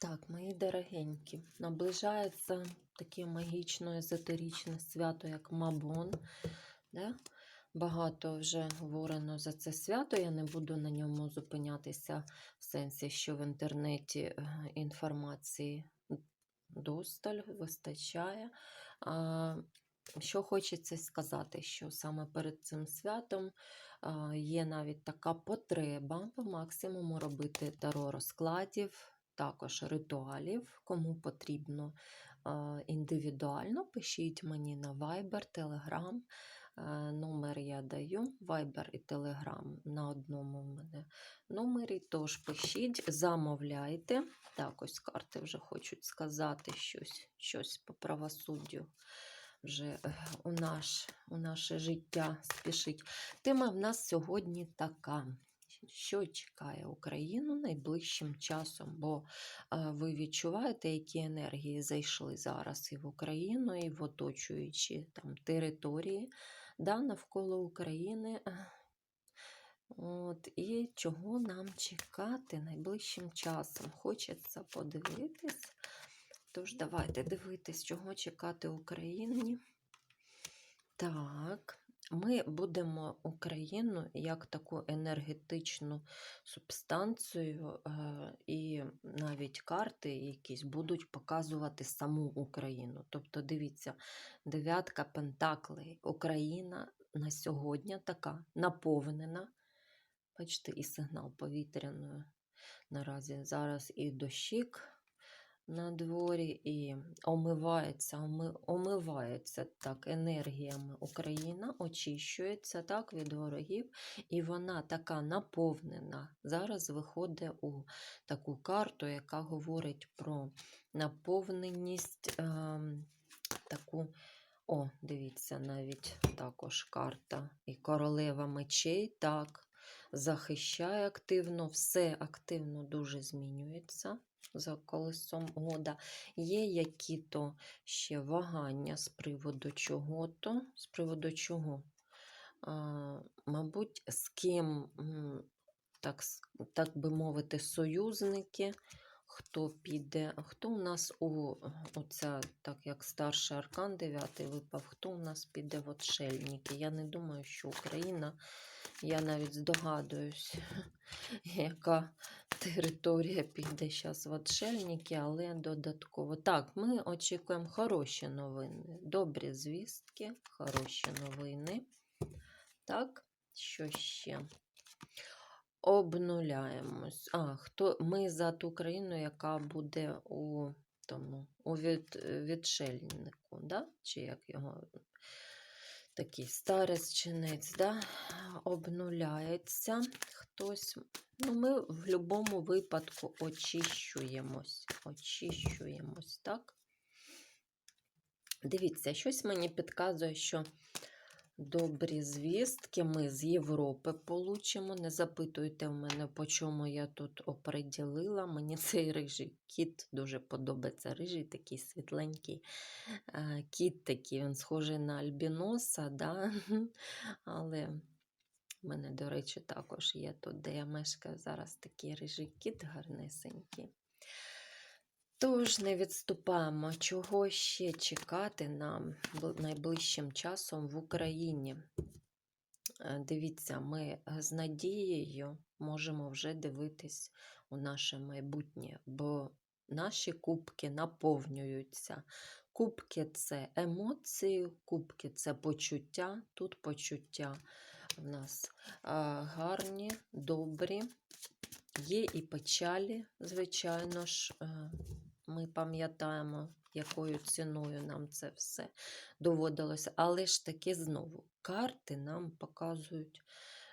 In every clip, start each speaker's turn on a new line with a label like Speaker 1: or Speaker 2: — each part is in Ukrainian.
Speaker 1: Так, мої дорогенькі, наближається таке магічно-езотеричне свято, як Мабон. Да? Багато вже говорено за це свято. Я не буду на ньому зупинятися в сенсі, що в інтернеті е, інформації досталь вистачає. Що хочеться сказати, що саме перед цим святом є навіть така потреба по максимуму робити таро розкладів, також ритуалів, кому потрібно індивідуально. Пишіть мені на Viber, Telegram. Е, Номер я даю, Viber і Telegram на одному в мене номері. Тож пишіть, замовляйте. Так, ось карти вже хочуть сказати щось, щось по правосуддю. Вже е, у, наш, у наше життя спішить. Тема в нас сьогодні така. Що чекає Україну найближчим часом? Бо е, ви відчуваєте, які енергії зайшли зараз і в Україну, і в оточуючі там території да, навколо України. От, І чого нам чекати найближчим часом? Хочеться подивитись. Тож, давайте дивитись, чого чекати Україні. Так, ми будемо Україну як таку енергетичну субстанцію, е, і навіть карти якісь будуть показувати саму Україну. Тобто, дивіться, дев'ятка пентаклей. Україна на сьогодні така наповнена. Бачите, і сигнал повітряною наразі зараз і дощик на дворі, і омивається, оми- омивається так енергіями Україна, очищується так від ворогів, і вона така наповнена. Зараз виходить у таку карту, яка говорить про наповненість ем, таку. О, дивіться, навіть також карта і королева мечей, так, захищає активно, все активно дуже змінюється за колесом года. Є які-то ще вагання з приводу чого-то, з приводу чого. А, мабуть, з ким, так, так би мовити, союзники, хто піде, хто у нас у оця, так як старший аркан 9 випав, хто у нас піде в отшельники. Я не думаю, що Україна, я навіть здогадуюсь, яка територія піде зараз в отшельники, але додатково. Так, ми очікуємо хороші новини, добрі звістки, хороші новини. Так, що ще? Обнуляємось. А, хто ми за ту країну, яка буде у тому, у від, відшельнику, да? чи як його такий старець чинець, да? обнуляється хтось. Ну, ми в будь-якому випадку очищуємось. Очищуємось, так? Дивіться, щось мені підказує, що добрі звістки ми з Європи получимо. Не запитуйте в мене, по чому я тут оприділила. Мені цей рижий кіт дуже подобається. Рижий такий світленький е, кіт такий, він схожий на альбіноса, да? але в мене, до речі, також є тут, де я мешкаю зараз такий рижий кіт гарнесенький. Тож не відступаємо, чого ще чекати нам найближчим часом в Україні. Е, Дивіться, ми е, з надією можемо вже дивитись у наше майбутнє, бо наші кубки наповнюються. Кубки це емоції, кубки це почуття. Тут почуття в нас гарні, добрі. Є і печалі, звичайно ж. Ми пам'ятаємо, якою ціною нам це все доводилося. Але ж таки знову карти нам показують.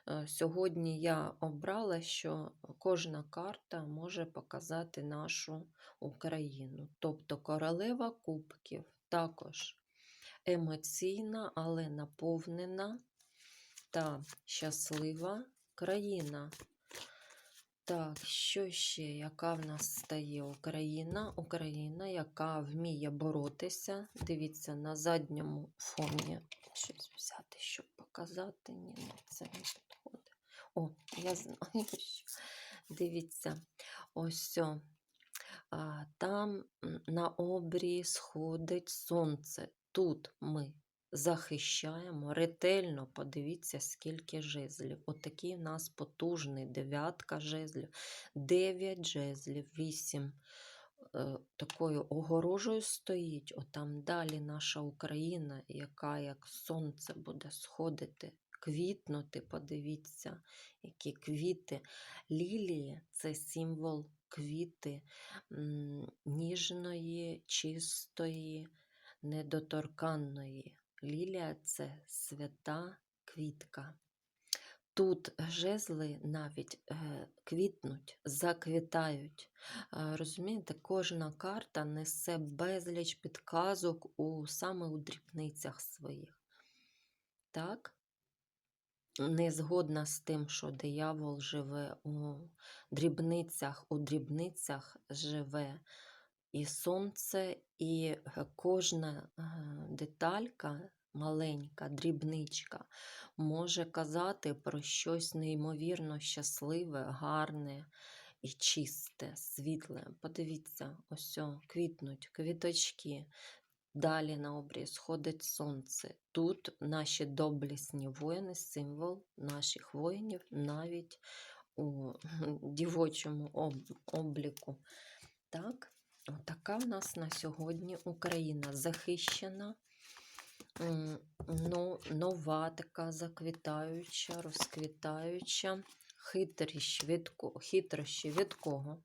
Speaker 1: е, Сьогодні я обрала, що кожна карта може показати нашу Україну. Тобто королева кубків також емоційна, але наповнена та щаслива країна. Так, що ще? Яка в нас стає Україна? Україна, яка вміє боротися. Дивіться, на задньому фоні щось взяти, щоб показати. Ні, ні, це не підходить. О, я знаю, що. Дивіться, ось. там на обрії сходить сонце. Тут ми захищаємо ретельно. Подивіться, скільки жезлів. Отакий в нас потужний дев'ятка жезлів, дев'ять жезлів, вісім. е, Такою огорожею стоїть, отам далі наша Україна, яка як сонце буде сходити, квітнути, подивіться, які квіти. Лілії це символ квіти ніжної, чистої, недоторканної. Лілія це свята квітка. Тут жезли навіть е, квітнуть, заквітають. Е, Розумієте, кожна карта несе безліч підказок у, саме у дрібницях своїх. Так? Не згодна з тим, що диявол живе у дрібницях, у дрібницях живе і сонце, і кожна е, деталька, маленька, дрібничка, може казати про щось неймовірно щасливе, гарне і чисте, світле. Подивіться, ось квітнуть квіточки. Далі на обрії сходить сонце. Тут наші доблесні воїни, символ наших воїнів навіть у дівочому обліку. Так, така в нас на сьогодні Україна захищена, но- нова така заквітаюча, розквітаюча, хитрощі від, хитрощі від кого?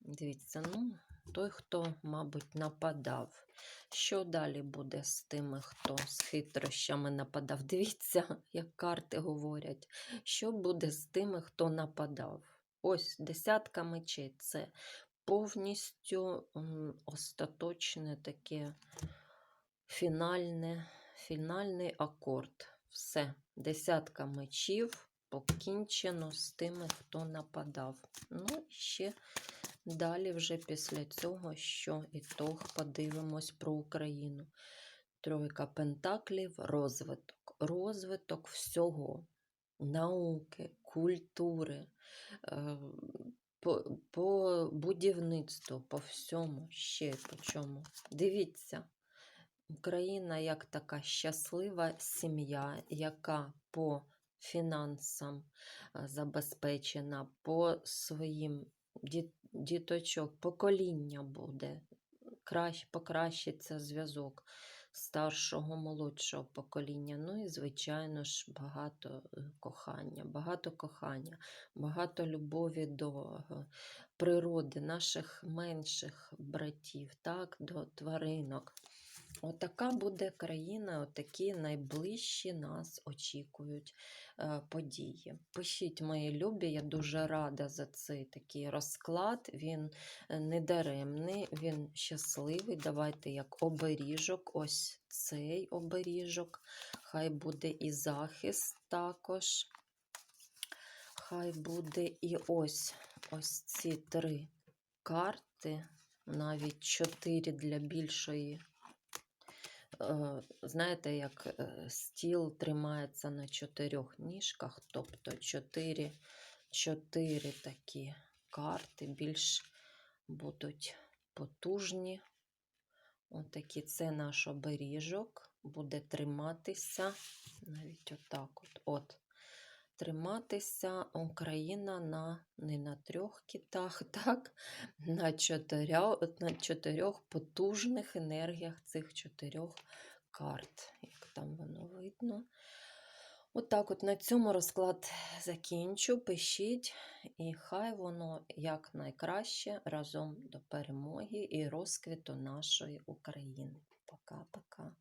Speaker 1: Дивіться, ну, той, хто, мабуть, нападав. Що далі буде з тими, хто з хитрощами нападав? Дивіться, як карти говорять. Що буде з тими, хто нападав? Ось десятка мечей це повністю остаточне таке фінальне, фінальний акорд. Все, десятка мечів покінчено з тими, хто нападав. Ну, і ще далі, вже після цього, що ітог подивимось про Україну. Тройка пентаклів, розвиток. Розвиток всього, науки, культури, е, по, по будівництву, по всьому, ще по чому. Дивіться, Україна як така щаслива сім'я, яка по фінансам е, забезпечена, по своїм діточок, покоління буде. Покращиться зв'язок старшого, молодшого покоління. Ну і, звичайно ж, багато е, кохання, багато кохання, багато любові до е, природи, наших менших братів, так, до тваринок. Отака буде країна, отакі найближчі нас очікують е, події. Пишіть, мої любі, я дуже рада за цей такий розклад. Він е, недаремний, він щасливий. Давайте як оберіжок, ось цей оберіжок. Хай буде і захист також. Хай буде і ось ось ці три карти, навіть чотири для більшої знаєте, як е, стіл тримається на чотирьох ніжках, тобто чотири, чотири такі карти більш будуть потужні. Отакі це наш оберіжок, буде триматися навіть отак от. от. Триматися Україна на не на трьох китах, так, на чотирьох, на чотирьох потужних енергіях цих чотирьох карт. Як там воно видно. Отак, от, на цьому розклад закінчу. Пишіть, і хай воно якнайкраще разом до перемоги і розквіту нашої України. Пока-пока.